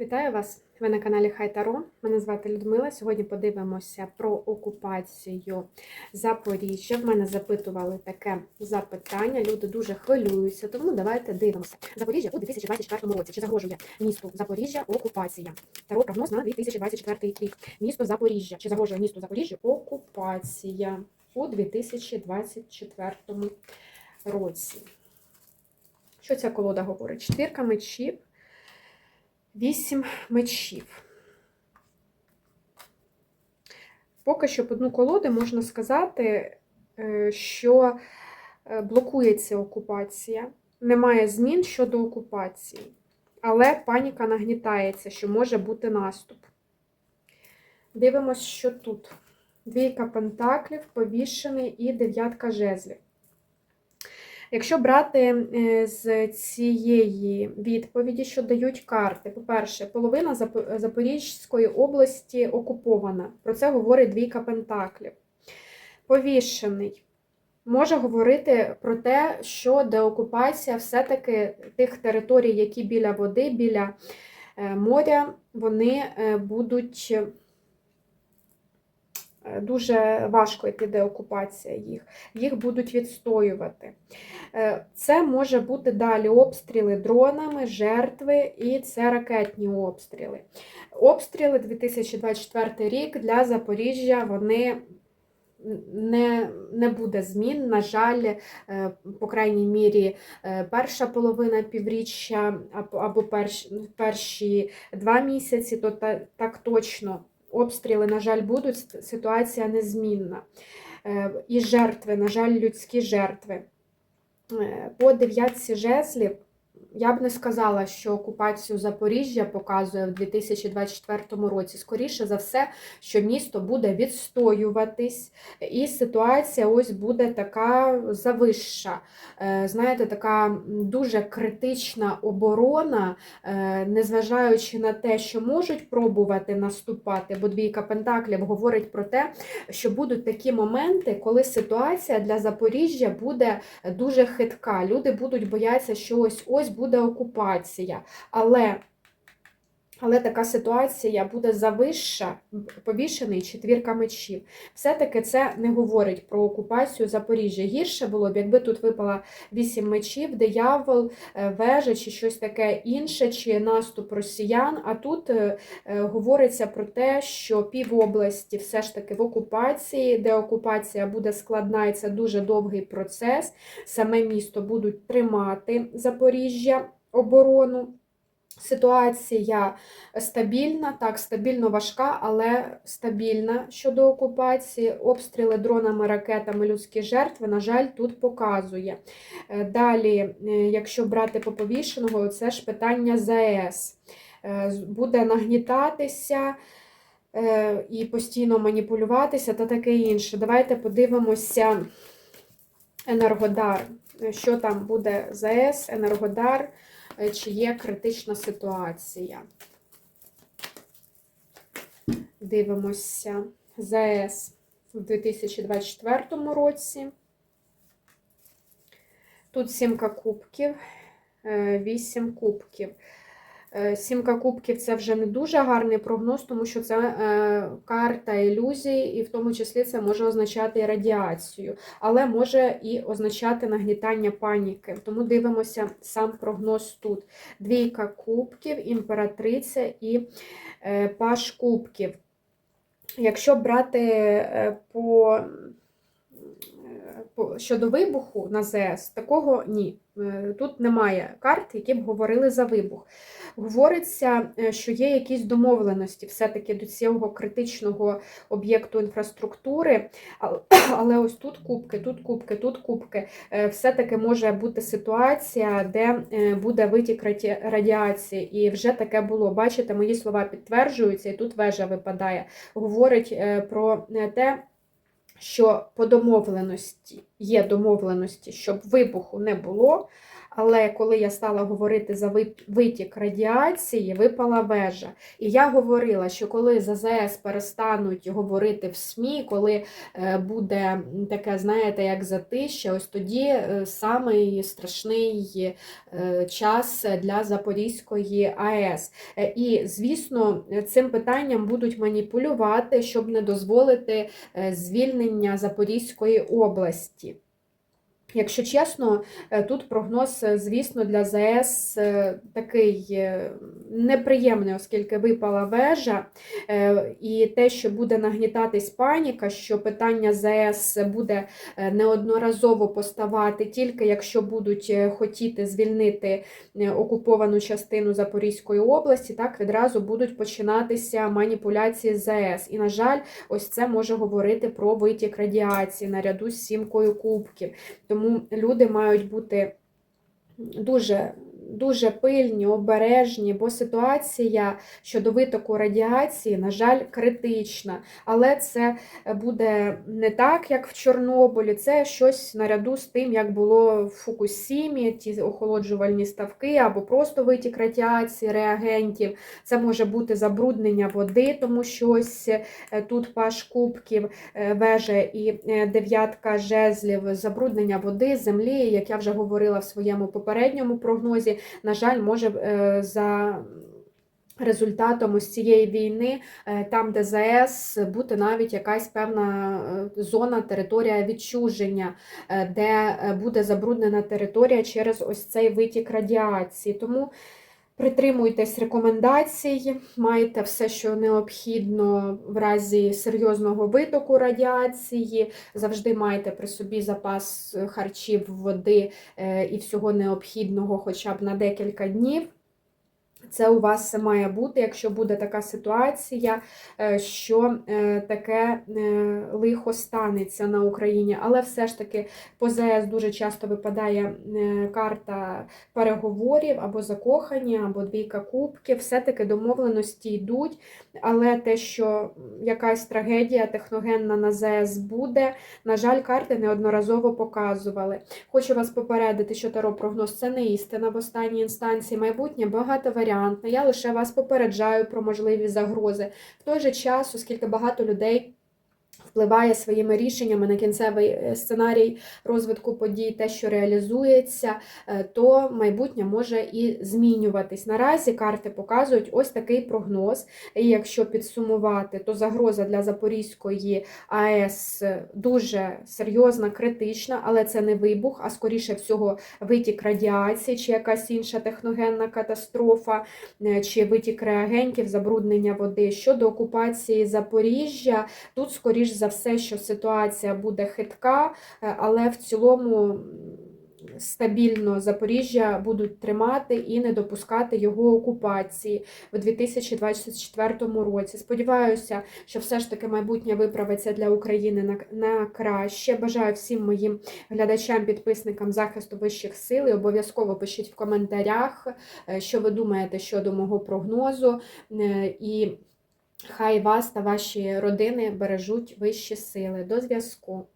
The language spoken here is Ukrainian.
Вітаю вас! Ви на каналі Хай Таро. Мене звати Людмила. Сьогодні подивимося про окупацію Запоріжжя. В мене запитували таке запитання. Люди дуже хвилюються, тому давайте дивимося. Запоріжжя у 2024 році. Чи загрожує місту Запоріжжя окупація? Таро прогноз на 2024 рік. Місто Запоріжжя. Чи загрожує місту Запоріжжя окупація у 2024 році? Що ця колода говорить? Четвірка мечів. Вісім мечів. Поки що по одну колоди можна сказати, е, що е, блокується окупація, немає змін щодо окупації, але паніка нагнітається, що може бути наступ. Дивимось, що тут. Двійка пентаклів, повішений і дев'ятка жезлів. Якщо брати е, з цієї відповіді, що дають карти, по-перше, половина Запорізької області окупована. Про це говорить двійка пентаклів. Повішений. Може говорити про те, що деокупація все-таки тих територій, які біля води, біля е, моря, вони е, будуть. Е, дуже важко йти деокупація їх, їх будуть відстоювати. Е, це може бути далі обстріли дронами, жертви і це ракетні обстріли. Обстріли 2024 рік для Запоріжжя вони. Не не буде змін, на жаль, е, по крайній мірі, перша половина півріччя або перші два місяці, то так точно обстріли, на жаль, будуть, ситуація незмінна. Е, і жертви, на жаль, людські жертви. Е, по дев'ятці жезлів я б не сказала, що окупацію Запоріжжя показує в 2024 році. Скоріше за все, що місто буде відстоюватись, і ситуація ось буде така завища. Е, знаєте, така дуже критична оборона, е, незважаючи на те, що можуть пробувати наступати, бо двійка Пентаклів говорить про те, що будуть такі моменти, коли ситуація для Запоріжжя буде дуже хитка. Люди будуть боятися, що ось ось буде окупація. Але але така ситуація буде завища, повішений четвірка мечів. Все-таки це не говорить про окупацію Запоріжжя. Гірше було б, якби тут випала вісім мечів, диявол, е, вежа чи щось таке інше, чи наступ росіян. А тут е, е, говориться про те, що пів області все ж таки в окупації, де окупація буде складна, і це дуже довгий процес. Саме місто будуть тримати Запоріжжя оборону. Ситуація стабільна, так, стабільно важка, але стабільна щодо окупації. Обстріли дронами, ракетами, людські жертви, на жаль, тут показує. Е, далі, е, якщо брати по повішеного, це ж питання ЗАЕС. Е, буде нагнітатися і постійно маніпулюватися та таке інше. Давайте подивимося Енергодар. Що там буде ЗАЕС, Енергодар. Е, чи є критична ситуація. Дивимося ЗАЕС у 2024 році. Тут сімка кубків, е, вісім кубків. Е, сімка кубків це вже не дуже гарний прогноз, тому що це е, карта ілюзії, і в тому числі це може означати радіацію, але може і означати нагнітання паніки. Тому дивимося сам прогноз тут. Двійка кубків, імператриця і е, паш кубків. Якщо брати по щодо вибуху на ЗС, такого ні. Тут немає карт, які б говорили за вибух говориться, е, що є якісь домовленості все-таки до цього критичного об'єкту інфраструктури, але ось тут кубки, тут кубки, тут кубки. Е, все-таки може бути ситуація, де е, буде витік радіації. І вже таке було. Бачите, мої слова підтверджуються, і тут вежа випадає. Говорить про те, що по домовленості є домовленості, щоб вибуху не було. Але коли я стала говорити за витік радіації, випала вежа. І я говорила, що коли з АЗС перестануть говорити в СМІ, коли е, буде таке, знаєте, як затища, ось тоді е, самий страшний е, час для Запорізької АЕС. І, звісно, цим питанням будуть маніпулювати, щоб не дозволити звільнення Запорізької області. Якщо чесно, е, тут прогноз, е, звісно, для ЗАЕС е, такий неприємний, оскільки випала вежа, і те, що буде нагнітатись паніка, що питання ЗАЕС буде неодноразово поставати тільки якщо будуть хотіти звільнити окуповану частину Запорізької області, так відразу будуть починатися маніпуляції з ЗАЕС. І, на жаль, ось це може говорити про витік радіації наряду з сімкою кубків. Тому люди мають бути дуже, дуже пильні, обережні, бо ситуація щодо витоку радіації, на жаль, критична. Але це буде не так, як в Чорнобилі, це щось наряду з тим, як було в Фукусімі, ті охолоджувальні ставки, або просто витік радіації, реагентів. Це може бути забруднення води, тому що ось е, тут паш кубків, е, вежа і е, дев'ятка жезлів, забруднення води, землі, як я вже говорила в своєму попередньому прогнозі, на жаль, може е, за результатом ось цієї війни, е, там, де ЗАЕС, бути навіть якась певна е, зона, територія відчуження, де буде забруднена територія через ось цей витік радіації. Тому Притримуйтесь рекомендацій, майте все, що необхідно в разі серйозного витоку радіації. Завжди майте при собі запас харчів, води е, і всього необхідного хоча б на декілька днів. Це у вас має бути, якщо буде така ситуація, е, що е, таке е, лихо станеться на Україні. Але все ж таки по ЗС дуже часто випадає карта переговорів або закохання, або двійка кубків. Все-таки домовленості йдуть. Але те, що якась трагедія техногенна на ЗС буде, на жаль, карти неодноразово показували. Хочу вас попередити, що таро прогноз це не істина в останній інстанції. Майбутнє багатоваріантне. Я лише вас попереджаю про можливі загрози. В той же час, оскільки багато людей. Впливає своїми рішеннями на кінцевий е, сценарій розвитку подій, те, що реалізується, е, то майбутнє може і змінюватись. Наразі карти показують ось такий прогноз. І якщо підсумувати, то загроза для Запорізької АЕС дуже серйозна, критична, але це не вибух, а скоріше всього витік радіації чи якась інша техногенна катастрофа, е, чи витік реагентів, забруднення води. Щодо окупації Запоріжжя, тут, скоріш за все, що ситуація буде хитка, е, але в цілому стабільно Запоріжжя будуть тримати і не допускати його окупації в 2024 році. Сподіваюся, що все ж таки майбутнє виправиться для України на, на краще. Бажаю всім моїм глядачам, підписникам захисту вищих сил. І обов'язково пишіть в коментарях, е, що ви думаєте щодо мого прогнозу. Е, І Хай вас та ваші родини бережуть вищі сили. До зв'язку.